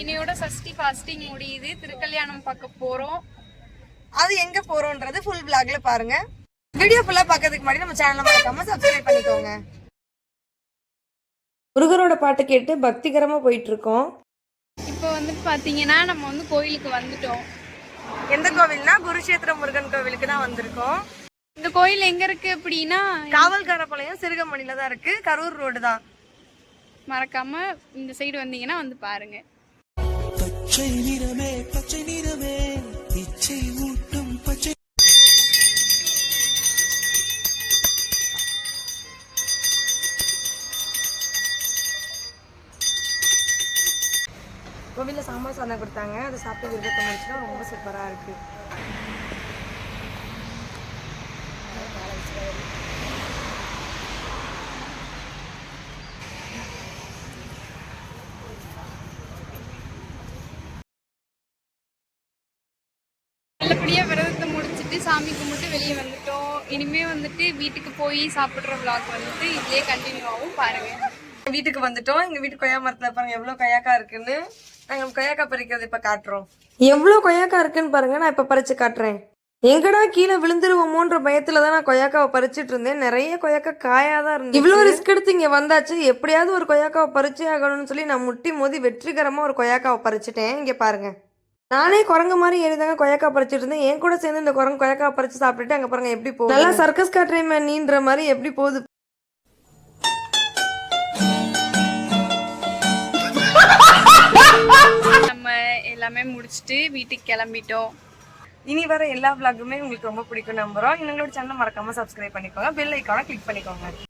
இன்னையோட சஷ்டி ஃபாஸ்டிங் முடியுது. திருக்கல்யாணம் பார்க்க போறோம். அது எங்க போறோம்ன்றது ஃபுல் vlogல பாருங்க. வீடியோ ஃபுல்லா பார்க்கறதுக்கு முன்னாடி நம்ம சேனலை மறக்காம சப்ஸ்கிரைப் பண்ணிக்கோங்க. முருகரோட பாட்டு கேட்டு பக்திகரமா போயிட்டு இருக்கோம் இப்போ வந்துட்டு பாத்தீங்கன்னா நம்ம வந்து கோயிலுக்கு வந்துட்டோம். எந்த கோவில்னா குருஷேத்திர முருகன் கோவிலுக்கு தான் வந்திருக்கோம். இந்த கோயில் எங்க இருக்கு அப்படின்னா காவல்காரப்பாளையம் சிறுகமணில தான் இருக்கு. கரூர் ரோடு தான். மறக்காம இந்த சைடு வந்தீங்கன்னா வந்து பாருங்க. பச்சை நிறமே பச்சை நிறமே இச்சை ஊட்டும் பச்சை கோவில்ல சாம்பார் சாதம் கொடுத்தாங்க. அதை சாப்பிட்டு விருப்பத்தை முடிச்சுன்னா ரொம்ப சூப்பரா இருக்கு. முடிச்சிட்டு சாமி கும்பிட்டு வெளியே வந்துட்டோம். இனிமே வந்துட்டு வீட்டுக்கு போய் சாப்பிடுற vlog வந்துட்டு இதுலயே கண்டினியூ ஆகும் பாருங்க. வீட்டுக்கு வந்துட்டோம். எங்க வீட்டு கொய்யா மரத்துல பாருங்க எவ்வளவு கொய்யாக்கா இருக்குன்னு. நாங்க கொய்யாக்கா பறிக்கிறது இப்ப காட்டுறோம். எவ்வளவு கொய்யாக்கா இருக்குன்னு பாருங்க நான் இப்ப பறிச்சு காட்டுறேன். எங்கடா கீழே விழுந்துருவோமோன்ற பயத்துல தான் நான் கொய்யாக்காவை பறிச்சிட்டு இருந்தேன். நிறைய கொய்யாக்கா காயாதான் இருந்துச்சு. இவ்வளவு ரிஸ்க் எடுத்து இங்க வந்தாச்சு. எப்படியாவது ஒரு கொய்யாக்காவை பறிச்சே ஆகணும்னு சொல்லி நான் முட்டி மோதி வெற்றிகரமா ஒரு கொய்யாக்காவை பறிச்சிட்டேன். இங்க பாருங்க. நானே குரங்கு மாதிரி ஏறிதாங்க கொய்யாக்கா பறிச்சிட்டு இருந்தேன். என் கூட சேர்ந்து இந்த குரங்கு கொய்யாக்கா பறிச்சு சாப்பிட்டுட்டு அங்க பாருங்க எப்படி போகுது. நல்லா சர்க்கஸ் காட்டுறேன் நீன்ற மாதிரி எப்படி போகுது. நம்ம எல்லாமே முடிச்சிட்டு வீட்டுக்கு கிளம்பிட்டோம். இனி வர எல்லா vlogுமே உங்களுக்கு ரொம்ப பிடிக்கும் நம்புறோம். எங்களோட சேனல் மறக்காம சப்ஸ்கிரைப் பண்ணிக்கோங்க. பெல் ஐக்கான கிளிக் பண்ணிக்கோங்க.